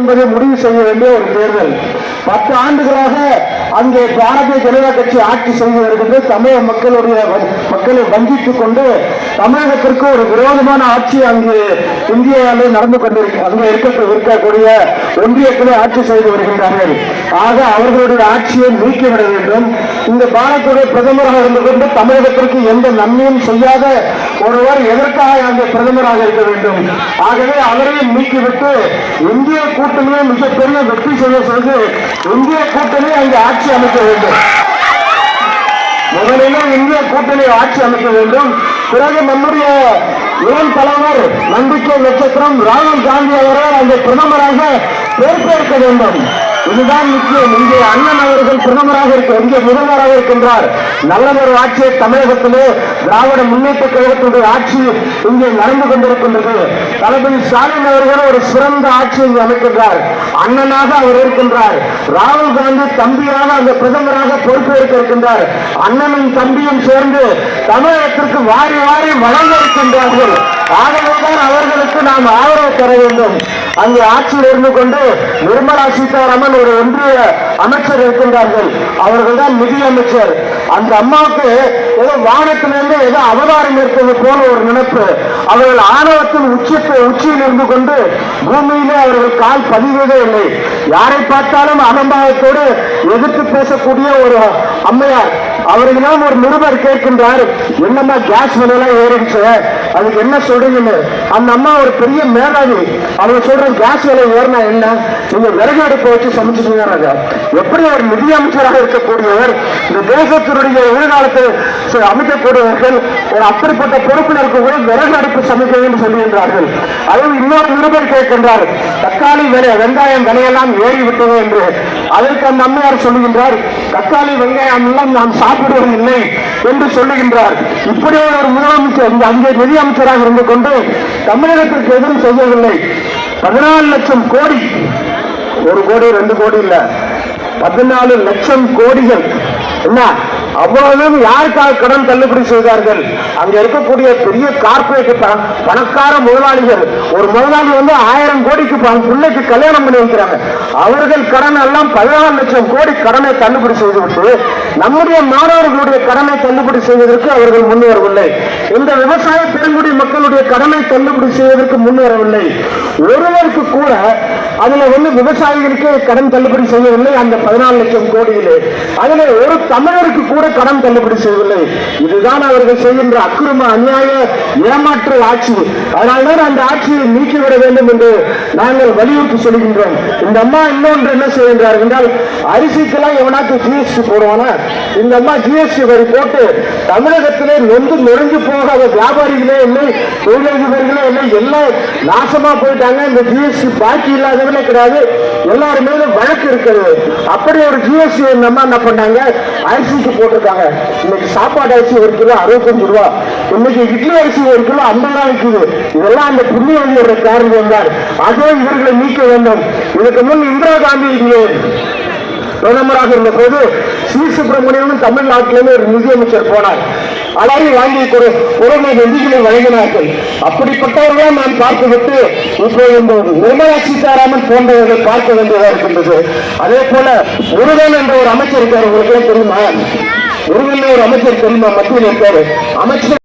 என்பதை முடிவு செய்ய வேண்டிய ஒரு தேர்தல். பத்து ஆண்டுகளாக அங்கே பாரதிய ஜனதா கட்சி ஆட்சி செய்து வருகின்ற தமிழக மக்களுடைய மக்களை வஞ்சித்துக் கொண்டு தமிழகத்திற்கு ஒரு விரோதமான ஆட்சி அங்கு இந்தியாவிலே நடந்து கொண்டிருக்க அங்கே இருக்க இருக்கக்கூடிய ஒன்றியத்திலே ஆட்சி செய்து வருகின்றார்கள். ஆக அவர்களுடைய ஆட்சியை நீக்கிவிட வேண்டும். இந்த பாரத்துடைய பிரதமராக இருந்து கொண்டு தமிழகத்திற்கு எந்த நன்மையும் செய்யாத ஒருவர் எதற்காக அங்கே பிரதமராக இருக்க வேண்டும்? ஆகவே அவரையும் நீக்கிவிட்டு இந்திய கூட்டணியை மிகப்பெரிய வெற்றி செய்ய செய்து இந்திய கூட்டணி அங்கு ஆட்சி அமைக்க வேண்டும். முதலில் இந்திய கூட்டணி ஆட்சி அமைக்க வேண்டும். பிறகு நம்முடைய இளம் தலைவர் நம்பிக்கை நட்சத்திரம் ராகுல் காந்தி அவர்கள் அந்த பிரதமராக பொறுப்பேற்க வேண்டும். இதுதான் முக்கியம். இங்கே அண்ணன் அவர்கள் பிரதமராக இருக்க இங்கே முதல்வராக இருக்கின்றார். நல்ல ஆட்சியை தமிழகத்திலே திராவிட முன்னேற்ற கழகத்துடைய ஆட்சி இங்கே நடந்து கொண்டிருக்கின்றது. தளபதி ஸ்டாலின் அவர்கள் ஒரு சிறந்த ஆட்சி அமைக்கின்றார். அண்ணனாக அவர் இருக்கின்றார். ராகுல் காந்தி தம்பியாக அந்த பிரதமராக பொறுப்பேற்க இருக்கின்றார். அண்ணனும் தம்பியும் சேர்ந்து தமிழகத்திற்கு வாரி வாரி வழங்க இருக்கின்றார்கள் ஆகவேதான் அவர்களுக்கு நாம் ஆதரவு தர வேண்டும். அங்கு ஆட்சியில் இருந்து கொண்டு நிர்மலா சீதாராமன் ஒரு ஒன்றிய அமைச்சர் இருக்கின்றார்கள். அவர்கள் தான் நிதி அமைச்சர் அந்த அம்மாவுக்கு ஏதோ வானத்திலிருந்து ஏதோ அவதாரம் இருப்பது போல ஒரு நினைப்பு. அவர்கள் ஆணவத்தின் உச்சத்தை உச்சியில் இருந்து கொண்டு பூமியிலே அவர்கள் கால் பதிவதே இல்லை. யாரை பார்த்தாலும் அகம்பாவத்தோடு எதிர்த்து பேசக்கூடிய ஒரு அம்மையார். அவர்களிடம் ஒரு நிருபர் கேட்கின்றார். என்னம்மா கேஸ் விலையெல்லாம் ஏறிடுச்சு? அதுக்கு என்ன சொல்றீங்கன்னு. அந்த அம்மா ஒரு பெரிய மேதாவி. அவங்க சொல்ற கேஸ் விலை ஏறினா என்ன? நீங்க விறகு அடுப்பை வச்சு சமைச்சிட்டீங்க எப்படி ஒரு நிதியமைச்சராக இருக்கக்கூடியவர் இந்த தேசத்தினுடைய எதிர்காலத்தை அமைக்கக்கூடியவர்கள் ஒரு அப்படிப்பட்ட பொறுப்பில் இருக்கக்கூடிய விறகு அடுப்பு சமைக்க வேண்டும் சொல்லுகின்றார்கள். அதுவும் இன்னொரு நிருபர் கேட்கின்றார் தக்காளி விலை வெங்காயம் விலையெல்லாம் ஏறிவிட்டது என்று. அதற்கு அந்த அம்மையார் சொல்லுகின்றார் தக்காளி வெங்காயம் எல்லாம் நாம் சாப்பிடுவதில்லை என்று சொல்லுகின்றார். இப்படி ஒரு முதலமைச்சர் இந்த அங்கே நிதி அமைச்சராக இருந்து கொண்டு தமிழகத்திற்கு எதுவும் செய்யவில்லை. பதினாலு லட்சம் கோடி ஒரு கோடி ரெண்டு கோடி இல்லை. பதினாலு லட்சம் கோடிகள். என்ன? அவ்வளவு யாருக்காக கடன் தள்ளுபடி செய்தார்கள்? அங்க இருக்கக்கூடிய பெரிய கார்பரேட் பணக்கார முதலாளிகள். ஒரு முதலாளி வந்து ஆயிரம் கோடிக்கு பிள்ளைக்கு கல்யாணம் பண்ணி வைக்கிறாங்க. அவர்கள் கடன் எல்லாம் பதினாறு லட்சம் கோடி கடனை தள்ளுபடி செய்துவிட்டு நம்முடைய மாணவர்களுடைய கடனை தள்ளுபடி செய்வதற்கு அவர்கள் முன்வரவில்லை இந்த விவசாய பெருங்குடி மக்களுடைய கடனை தள்ளுபடி செய்வதற்கு முன்வரவில்லை ஒருவருக்கு கூட அதுல வந்து விவசாயிகளுக்கு கடன் தள்ளுபடி செய்யவில்லை அந்த பதினாலு லட்சம் கோடியிலே. அதுல ஒரு தமிழருக்கு கூட கடன் தள்ளுபடி செய்யவில்லை. இதுதான் அவர்கள் செய்கின்ற அக்கிரம அநியாய ஏமாற்று ஆட்சி. அதனால்தான் அந்த ஆட்சியை நீக்கிவிட வேண்டும் என்று நாங்கள் வலியுறுத்தி சொல்கின்றோம். இந்த அம்மா இன்னொன்று என்ன செய்கின்றார் என்றால் அரிசிக்கெல்லாம் எவனாக்கு ஜிஎஸ்டி போடுவானா? இந்த அம்மா ஜிஎஸ்டி வரி போட்டு தமிழகத்திலே நொந்து நொறுங்கி போகாத வியாபாரிகளே இல்லை தொழிலதிபர்களே இல்லை எல்லாம் நாசமா போயிட்டாங்க. இந்த ஜிஎஸ்டி பாக்கி இல்லாதவனே கிடையாது. எல்லாருமே வழக்கு இருக்கிறது. அப்படி ஒரு ஜிஎஸ்டி நம்ம என்ன பண்ணாங்க? அரிசிக்கு போட்டிருக்காங்க. இன்னைக்கு சாப்பாடு அரிசி ஒரு கிலோ அறுபத்தஞ்சு ரூபா. இன்னைக்கு இட்லி அரிசி ஒரு கிலோ ஐம்பது ரூபா விற்குது இதெல்லாம் அந்த புண்ணியவங்களுடைய காரணம் தான் அதே இவர்களை நீக்க வேண்டும். இதுக்கு முன் இந்திரா காந்தி இங்கே பிரதமராக இருந்த போது சி. சுப்பிரமணியனும் தமிழ்நாட்டிலேருந்து ஒரு நிதியமைச்சர் போனார். அலாரி வாங்கி ஒரு உரிமை நிதிகளை வழங்கினார்கள். அப்படிப்பட்டவர்களை நான் பார்த்துவிட்டு இப்போது நிர்மலா சீதாராமன் போன்றவர்கள் பார்க்க வேண்டியதாக இருக்கின்றது. அதே போல முருகன் என்ற ஒரு அமைச்சர் இருக்கார். உங்களுக்கு தெரியுமா? முருகன் ஒரு அமைச்சர் தெரியுமா? மத்தியில் இருக்காரு. அமைச்சர்